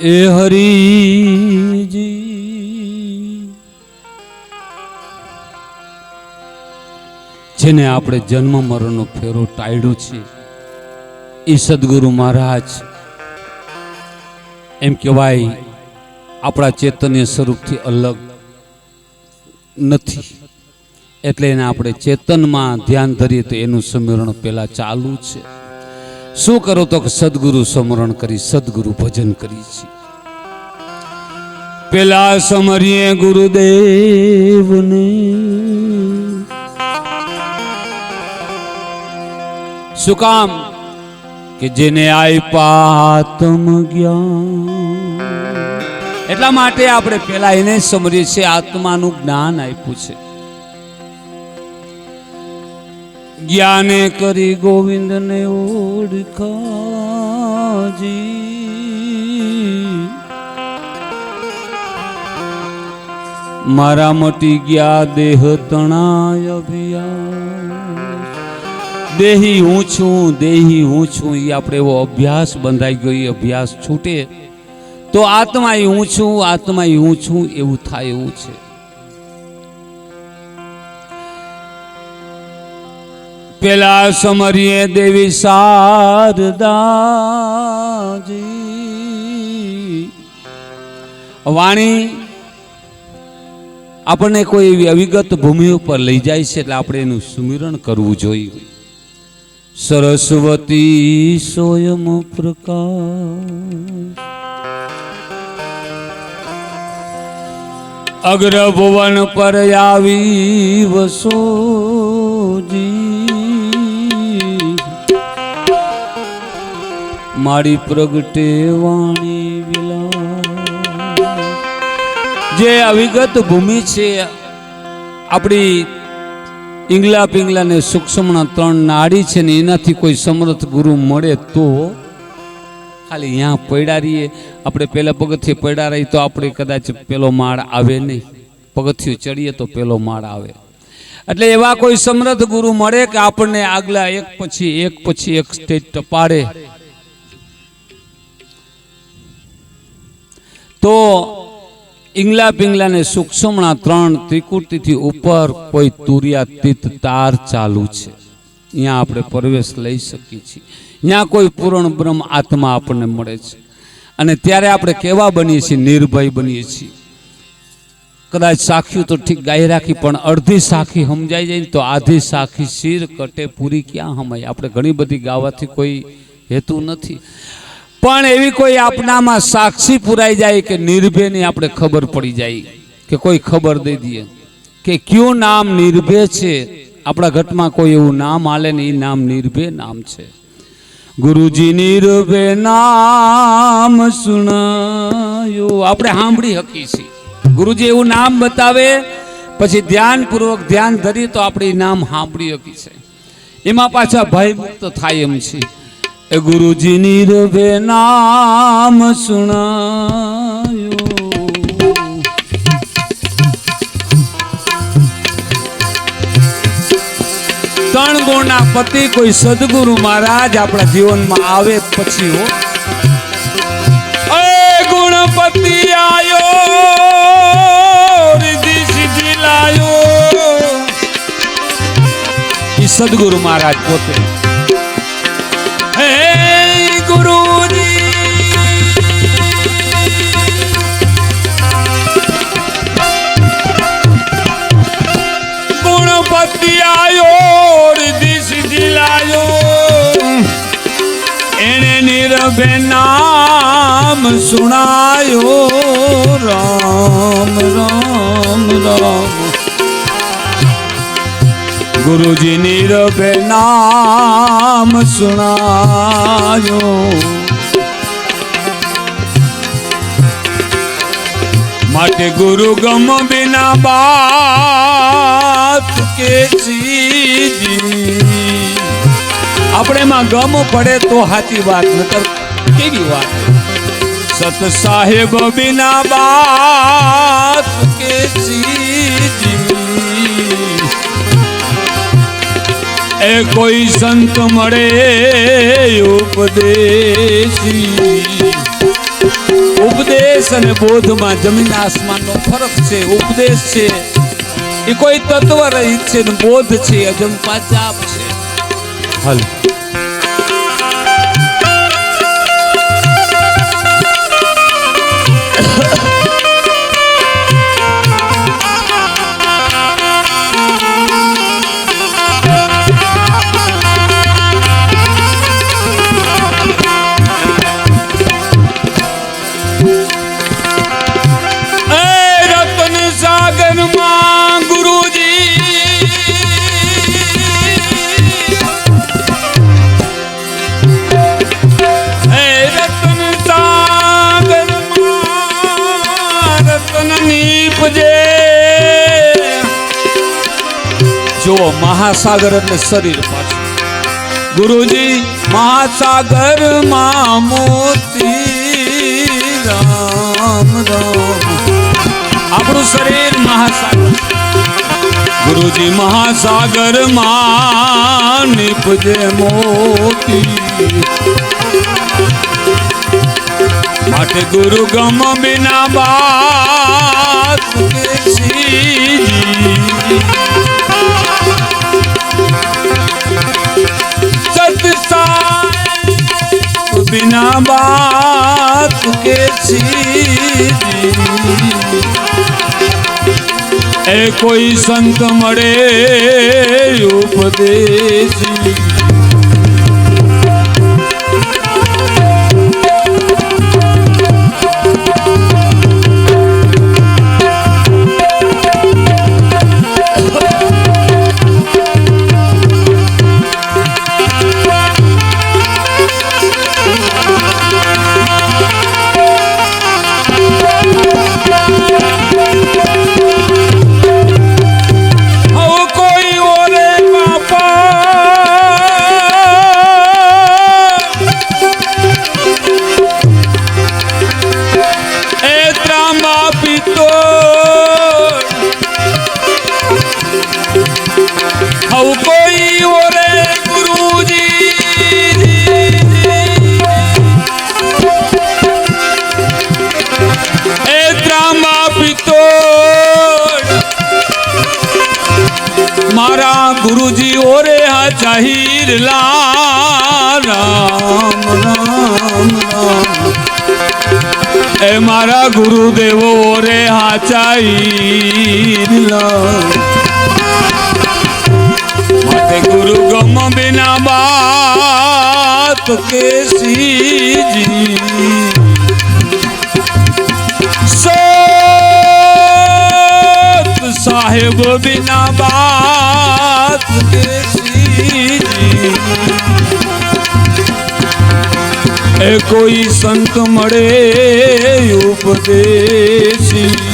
એ હરીજી. જેને આપણે જન્મ મરણનો ફેરો ટાળ્યો છે એ સદગુરુ મહારાજ એમ કહેવાય, આપણા ચેતન્ય સ્વરૂપથી અલગ નથી. એટલે એને આપણે ચેતનમાં ધ્યાન ધરીએ તો એનું સમીરણ પહેલાં ચાલુ છે. શું કરો તો સદગુરુ સ્મરણ કરી, સદગુરુ ભજન કરી છે. પેલા સમરીએ ગુરુદેવને શું કામ? કે જેને આપ્યા તમ જ્ઞાન. એટલા માટે આપણે પેલા એને સમરીએ છીએ, આત્માનું જ્ઞાન આપ્યું છે. જ્ઞાને કરી ગોવિંદને ઓળખાજી. મારા મટી ગયા દેહ તણાય અભિયાસ. દેહી હું છું, દેહી હું છું એ આપણે એવો અભ્યાસ બંધાઈ ગયો અભ્યાસ છૂટે. તો આત્મા હું છું આત્મા હું છું, એવું થાય એવું છે. પેલા સમરીએ દેવી શારદાજી. વાણી આપણને કોઈ એવી અવિગત ભૂમિ ઉપર લઈ જાય છે એટલે આપણે એનું સુમિરણ કરવું જોઈએ. સરસ્વતી સોયમ પ્રકાશ. અગ્રભુવન પર આવી વસોજી મારી પ્રગટે વાણી વિલા જે અવિગત ભૂમિ છે, આપણી ઇંગલા પિંગલા ને સૂક્ષ્મના ત્રણ નાડી છે ને એનાથી કોઈ સમર્થ ગુરુ મળે તો ખાલી અહીંયા પડ્યા રહીએ. આપણે પેલા પગથિયે પડ્યા રહી તો આપણે કદાચ પેલો માળ આવે નહીં. પગથિયું ચડીએ તો પેલો માળ આવે. એટલે એવા કોઈ સમર્થ ગુરુ મળે કે આપણને આગલા એક પછી એક પછી એક સ્ટેજ ટપાડે. તો ઇંગલા પિંગલાને ત્રણ ત્રિકુટીથી ઉપર કોઈ તુર્યાતીત તાર ચાલુ છે. અહીંયા આપણે પ્રવેશ લઈ શકીએ છીએ. ત્યાં કોઈ પૂર્ણ બ્રહ્મ આત્મા આપણને મળે છે. અને ત્યારે આપણે કેવા બનીએ છીએ? નિર્ભય બનીએ છીએ. કદાચ સાખીઓ તો ઠીક ગાઈ રાખી, પણ અડધી સાખી સમજાઈ જાય તો આધી સાખી શીર કટે પૂરી ક્યાં હમાય? આપણે ઘણી બધી ગાવાથી કોઈ હેતુ નથી. પણ એવી કોઈ આપનામાં સાક્ષી પુરાઈ જાય કે નિર્ભયની આપણે ખબર પડી જાય કે કોઈ ખબર દઈ દઈએ. કે કયું નામ નિર્ભય છે? આપણા ઘટમાં કોઈ એવું નામ આલે ને એ નામ નિર્ભય નામ છે. ગુરુજી નિર્ભય નામ સુણાયો. આપણે સાંભળી હકી છીએ. ગુરુજી એવું નામ બતાવે, પછી ધ્યાનપૂર્વક ધ્યાન ધરી તો આપણે નામ સાંભળી હકી છે એમાં પાછા ભય મુક્ત થાય એમ છે. ગુરુજી નિર્ભય નામ સુણાયો ત્રણ ગુણના પતિ કોઈ સદગુરુ મહારાજ આપણા જીવનમાં આવે પછી હો એ ગુણપતિ આયો રિદ્ધિ સિદ્ધિ લાયો ઈ સદગુરુ મહારાજ પોતે નિરભે નામ સુણાયો. રામ રામ રામ. ગુરુજી નિરભે નામ સુણાયો. માટે ગુરુ ગમ બિના બાત કે સીજી આપણે એમાં ગમ પડે તો સાચી વાત, નકર કેવી વાત? સત સાહેબ બિના બાત કે એ કોઈ સંત મળે ઉપદેશી. ઉપદેશ અને બોધમાં જમીન આસમાનનો ફરક છે ઉપદેશ છે. એ કોઈ તત્વ રહિત છે ને બોધ છે અજમ પાચાપ છે. હલ. મહાસાગર એટલે શરીર પાછું. ગુરુજી, મહાસાગરમાં મોતી રામ રામ. આપણું શરીર મહાસાગર. ગુરુજી, મહાસાગરમાં નિપજે મોતી. માટે ગુરુ ગમ બિના બાત बिना बात के सीधी ए कोई संत मरे उपदेशी ગુરુજી, ઓરે હા ચાહીર લા રામ રામ રામ એ મારા ગુરુદેવો, ઓરે હા ચાહીર લા ગુરુ ગમ બિના બાત કેસીજી. સાહેબ બિના બા એ કોઈ સંત મળે ઉપદેશી.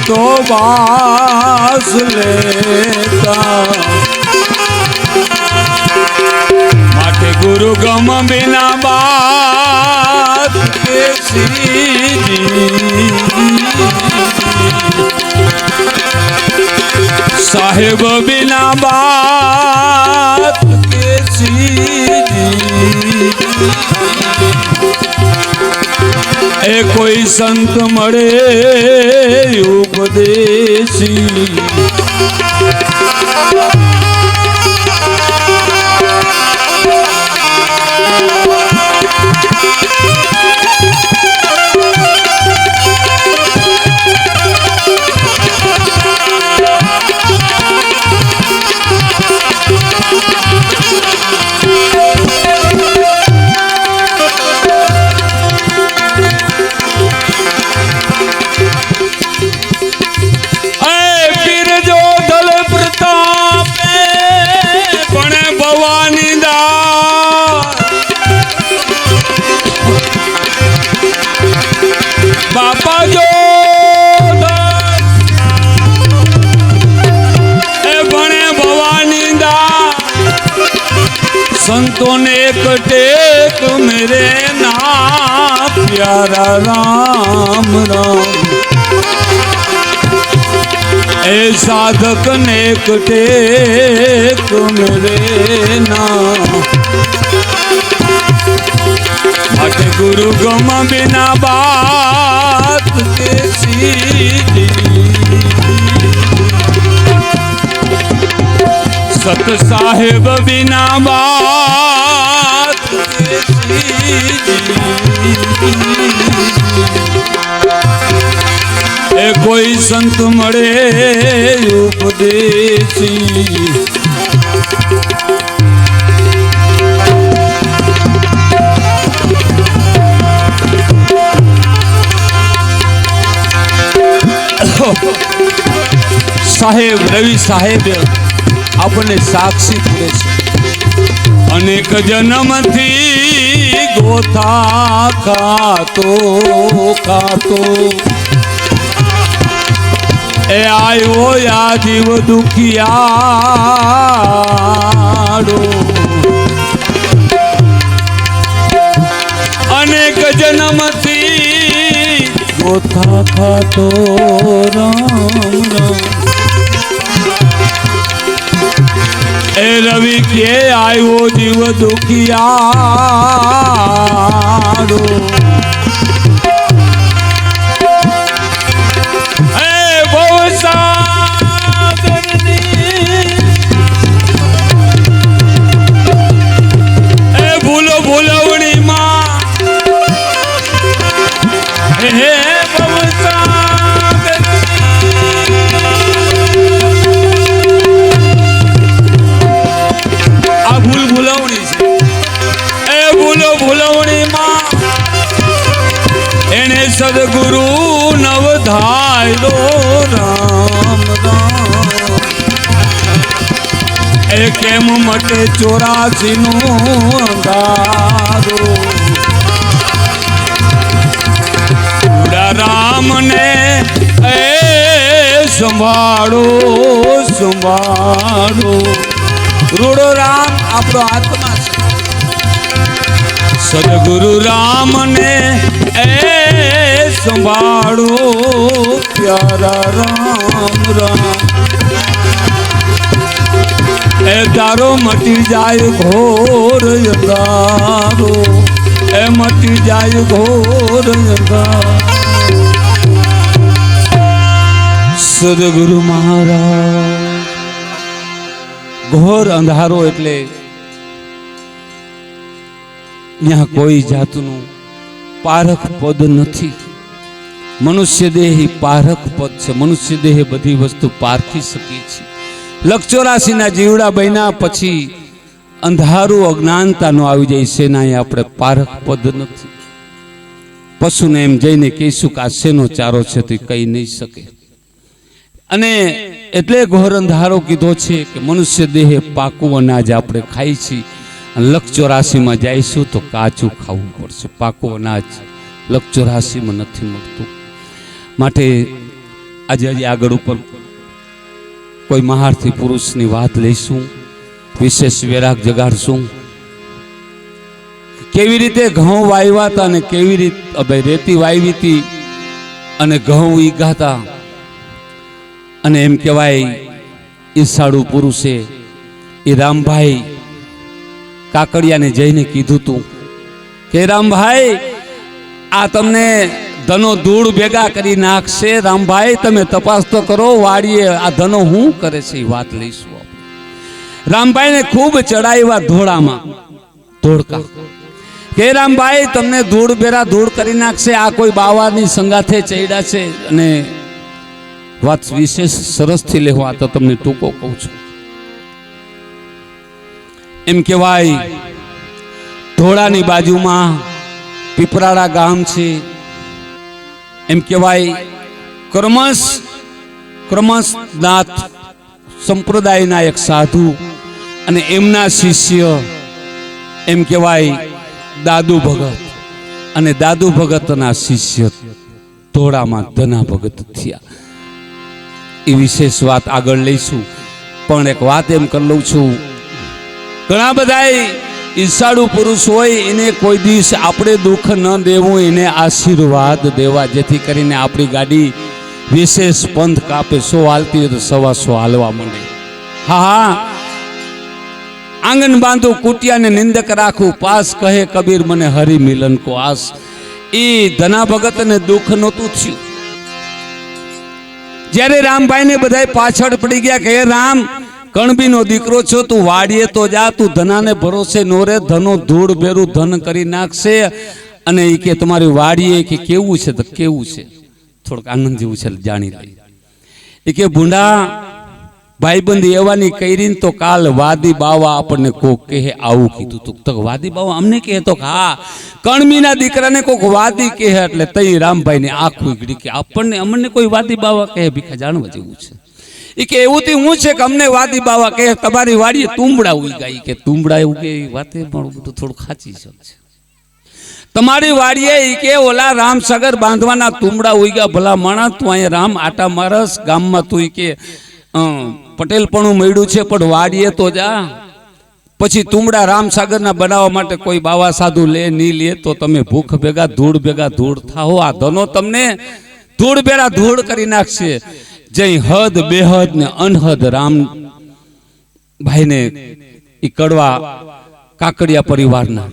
ભગતો બાસ લેતા માટે ગુરુ ગમ બિના બાત સાહેબ બિના બાત કેસી એ કોઈ સંત મળે ઉપદેશી. એ સાધક ને ટેક મેરે ના ગુરુ ગમ બિના બાત કે સત સાહેબ બિના બાત કે એ કોઈ સંત મળે ઉપદેશી સાહેબ રવિ સાહેબ આપણને સાક્ષી પૂરે છે અનેક જન્મથી ગોથા ખાતો ખાતો એ આવ્યો યા જીવ દુખિયાડો અનેક જન્મથી ગોથા ખાતો રામ રામ એ રવિ કે આવ્યો જીવ દુખિયાડો સદગુરુ નવધાયલો રામ એ કેમ મટે ચોરાસી નું અંધારો ઉડા રામ ને એ સંભાળો સંભાળો રૂડો રામ આપણો આત્મા છે સદગુરુ રામ ને એ સંભાળો. પ્યારા રામ રામ. એ તારો મટી જાય ઘોર તારો એ મટી જાય ઘોર સદગુરુ મહારાજ, ઘોર અંધારો એટલે ત્યાં કોઈ જાતનું પારખ પદ નથી. મનુષ્ય દેહ પારખ પદ છે. મનુષ્ય દેહ બધી વસ્તુ પારખી શકી છે લક્ષોરાશીના જીવડા બન્યા પછી અંધારું અજ્ઞાનતાનું આવી જાય. એના આપણે પારખ પદ નથી. પશુને એમ જઈને કહીશું કે આ શેનો ચારો છે તે કહી નહીં શકે. અને એટલે ઘોર અંધારો કીધો છે કે મનુષ્ય દેહે પાકું અનાજ આપણે ખાઈ છીએ. લક્ષ ચોરાસીમાં જઈશું તો કાચું ખાવું પડશે. પાકો અનાજ ચોરાસીમાં નથી મળતું. માટે આજે આજે આગળ ઉપર કોઈ મહારથી પુરુષની વાત લઈશું, વિશેષ વેરાગ જગાડશું. કેવી રીતે ઘઉં વાવ્યા હતા અને કેવી રીતે રેતી વાવી અને ઘઉં ઈગાતા અને એમ કહેવાય ઈસાડુ પુરુષે એ રામભાઈ કાકડિયાને જઈને કીધું તું કે રામભાઈ, આ તમને ધનો ધૂળ ભેગા કરી નાખશે. રામભાઈ, તમે તપાસ તો કરો, વાડીએ આ ધનો હું કરે છે એ વાત લઈશું રામભાઈને ખૂબ ચડાવ્યા ધોળામાં ધોળકા. કે રામભાઈ, તમને ધૂળ ભેરા ધૂળ કરી નાખશે, આ કોઈ બાવાની સંગાથે ચડ્યા છે? અને વાત વિશેષ સરસથી લેવા તો તમને ટૂંકો કહું છું. એમ કહેવાય, ધોળાની બાજુમાં પીપરાળા ગામ છે. એમ કહેવાય, ક્રમશ કર્મસનાથ સંપ્રદાયના એક સાધુ અને એમના શિષ્ય, એમ કહેવાય, દાદુ ભગત અને દાદુ ભગતના શિષ્ય ધોળામાં ધના ભગત થયા. એ વિશેષ વાત આગળ લઈશું. પણ એક વાત એમ કરી લઉં છું ઘણા બધા ઈર્ષાળુ પુરુષ હોય, એને કોઈ દિવસ આપણે દુઃખ ન દેવું, એને આશીર્વાદ દેવા. જેથી કરીને આપણી ગાડી વિશેષ પંથ કાપે, સો હાલતી હોય તો સવા સો હાલવા માંડે. હા હા. આંગન બાંધું, કુટિયાને નિંદક રાખું. પાસ કહે, કબીર, મને હરિ મિલન કો આસ એ ધના ભગતને દુઃખ નહોતું થયું. જ્યારે રામભાઈને બધા પાછળ પડી ગયા કે રામ કણબીનો દીકરો છો, તું વાડીએ તો જા, તું ધનાને ભરોસે નો રે ધનો ધૂળ ભેરું ધન કરી નાખશે. અને એ કે તમારી વાડીએ કે કેવું છે, તો કેવું છે? થોડુંક આનંદ જેવું છે, જાણી લઈ એ કે, ભૂંડા, ભાઈબંધ એવાની કરીને તો કાલ વાદી બાવા આપણને કોક કહે, આવું કીધું તું. તો વાદી બાવા અમને કહે તો, હા કણમીના દીકરાને કોક વાદી કહે, એટલે તઈ રામભાઈને આંખ ઉગડી કે આપણને, અમને કોઈ વાદી બાવા કહે, ભીખા જાણવા જેવું છે. કે એવું થી હું છે કે અમને વાદી બાવા કે તમારી વાડીએ તુંબડા ઉગાઈ કે, તુંબડા એવું કે વાતે પણ બધું થોડું ખાચી શકશે તમારી વાડીએ એ કે, ઓલા રામ સગર બાંધવાના તુંબડા ઉગ્યા ભલા માણસ તું અહીંયા રામ આટા મારસ, ગામમાં તું કે પટેલ પણ મળ્યું છે, પણ વાડીએ તો જા. પછી તુંબડા રામસાગરના બનાવવા માટે કોઈ બાવા સાધુ લે નહીં લે, તો તમે ભૂખ ભેગા, ધૂળ ભેગા, ધૂળ થાઓ આ ધનો તમને ધૂળ ભેરા ધૂળ કરી નાખશે. જય હદ, બેહદ ને અનહદ રામ ભાઈને એ કડવા કાકડિયા પરિવારના.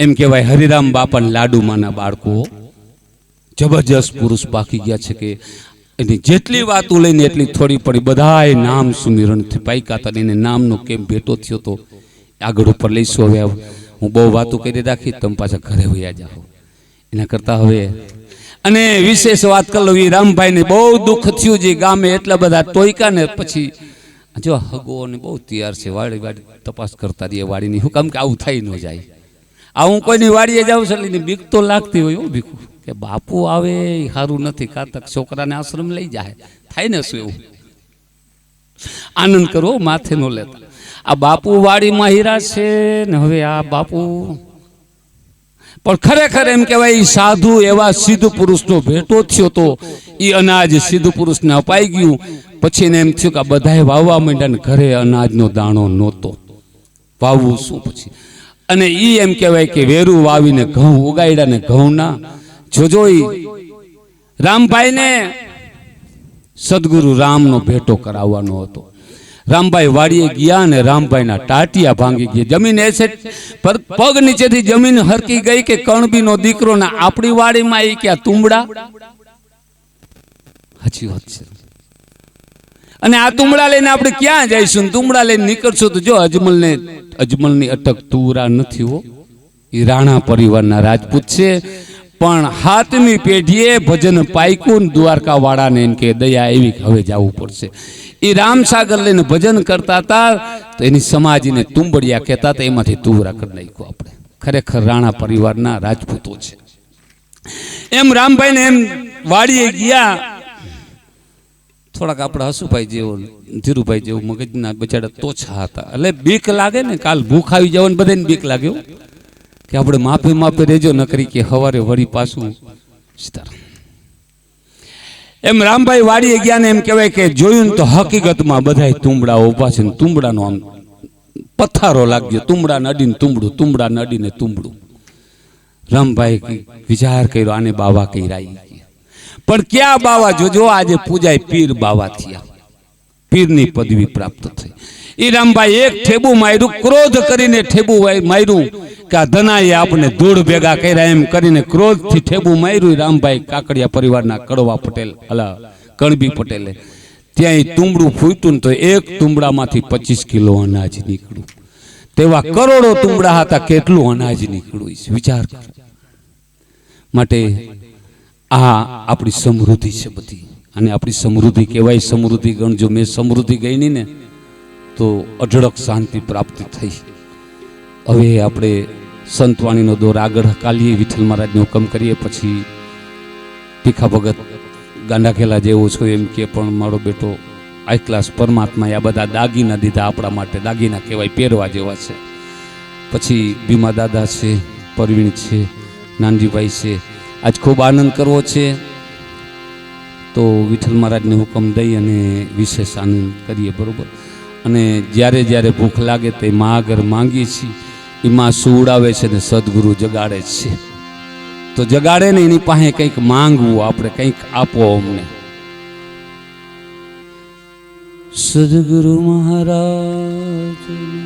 એમ કહેવાય હરિરામ બાપન લાડુમાના બાળકો. જબરજસ્ત પુરુષ પાકી ગયા છે કે એની જેટલી વાતો લઈને એટલી થોડી પડી બધાય નામ સુમિરણથી પાક્યા હતા એને નામનો કેમ ભેટો થયો તો આગળ ઉપર લઈશું. હવે હું બહુ વાતો કરી રાખી, તમે પાછા ઘરે વયા જાઓ. એના કરતાં હવે અને વિશેષ વાત કરી લઉં એ રામભાઈને. બહુ દુઃખ થયું જે ગામે એટલા બધા ટોયકા ને પછી જો હગો ને બહુ તૈયાર છે, વાડી વાડી તપાસ કરતા રહીએ વાડીની. હું કામ કે આવું થઈ ન જાય. આ હું કોઈની વાડીએ જાઉં છું એટલે બીક તો લાગતી હોય એવું બીકું કે બાપુ આવે, એ સારું નથી કાતક છોકરાને આશ્રમ લઈ જાય. થાય ને શું એવું? આનંદ કરો, માથે નો લેતા. આ બાપુ વાડીમાં હીરા છે ને હવે આ બાપુ પણ ખરેખર એમ કહેવાય સાધુ એવા સિદ્ધ પુરુષનો ભેટો થયો તો એ અનાજ સિદ્ધ પુરુષને અપાઈ ગયું. પછી એને એમ થયું કે બધાએ વાવવા માંડ્યા ને ઘરે અનાજનો દાણો નહોતો. વાવવું શું પછી? અને એ એમ કહેવાય કે વેરું વાવીને ઘઉં ઉગાડ્યા ને ઘઉંના. જોજો રામભાઈને સદગુરુ રામનો ભેટો કરાવવાનો હતો. રામભાઈ વાડીએ ગયા અને રામભાઈના ટાટિયા ભાંગી ગયા. જમીન એસે પગ નીચેથી જમીન હરકી ગઈ કે કણબીનો દીકરો ને આપણી વાડીમાં એ ક્યાં તુંબડા? સાચી વાત છે. અને આ તુંબડા લઈને આપણે ક્યાં જઈશું? તુંબડા લઈને નીકળશું તો જો અજમલને, અજમલની અટક તુરા નથી હો. એ રાણા પરિવારના રાજપૂત છે. પણ હાથની પેઢીએ ભજન પાયકુન દ્વારકા વાળાને એમ કે દયા એવી હવે જવું પડશે. એ રામસાગર લઈને ભજન કરતા હતા તો એની સમાજને તુંબડિયા કહેતા હતા એમાંથી તુવરા કરી નાખ્યું આપણે. ખરેખર રાણા પરિવારના રાજપૂતો છે. એમ રામભાઈને એમ વાડીએ ગયા. થોડાક આપણા હસુભાઈ જેવો, ધીરુભાઈ જેવું મગજના બચાડા તોછા હતા. એટલે બીક લાગે ને, કાલ ભૂખ આવી જવાની બધાને બીક લાગ્યો કે આપણે માફી માફી રેજો નકરી કે સવારે વળી પાછું સીતારામ એમ રામભાઈ વાડીએ ગયા ને એમ કહેવાય કે જોયું તો હકીકતમાં બધા તુંબડા ઊભા છે તુંબડાનો આમ પથ્થારો લાગ્યો તુંબડા નડીને તુંબડું તુંબડા નડીને તુંબડું. રામભાઈ વિચાર કર્યો, આને બાવા કર્યા ઈ પણ ક્યાં બાવા? જોજો, આજે પૂજાય પીર બાવા થયા. પીરની પદવી પ્રાપ્ત થઈ. એ રામભાઈ એક ઠેબુ માર્યું, ક્રોધ કરીને ઠેબુ માર્યું. કે આ ધનાએ આપણે ધૂળ ભેગા કર્યા એમ કરીને ક્રોધથી ઠેબુ માર્યું રામભાઈ કાકડિયા પરિવારના કડવા પટેલ, અલા, કણબી પટેલે. ત્યાં તુંબડું ફૂટ્યું તો એક તુંબડામાંથી પચીસ કિલો અનાજ નીકળ્યું. તેવા કરોડો તુંબડા હતા, કેટલું અનાજ નીકળ્યું છે વિચાર માટે આ આપણી સમૃદ્ધિ છે બધી. અને આપણી સમૃદ્ધિ કહેવાય સમૃદ્ધિ ગણજો મેં સમૃદ્ધિ ગઈ ને, તો અઢળક શાંતિ પ્રાપ્ત થઈ. હવે આપણે સંતવાણીનો દોર આગળ કાલીએ વિઠ્ઠલ મહારાજને હુકમ કરીએ, પછી ભીખા ભગત ગાંડાખેલા જેવો છો એમ કે પણ મારો બેટો આ ક્લાસ પરમાત્મા આ બધા દાગીના દીધા આપણા માટે, દાગીના કહેવાય, પહેરવા જેવા છે. પછી ભીમા દાદા છે, પરવીણ છે, નાનજીભાઈ છે, આજ ખૂબ આનંદ કરવો છે. તો વિઠ્ઠલ મહારાજને હુકમ દઈ અને વિશેષ આનંદ કરીએ, બરાબર? અને જ્યારે જ્યારે ભૂખ લાગે તે મા આગળ માંગીએ છીએ. એમાં સુવડાવે છે ને સદગુરુ જગાડે છે. તો જગાડે ને એની પાસે કંઈક માંગવું, આપણે કંઈક આપો અમને. સદગુરુ મહારાજ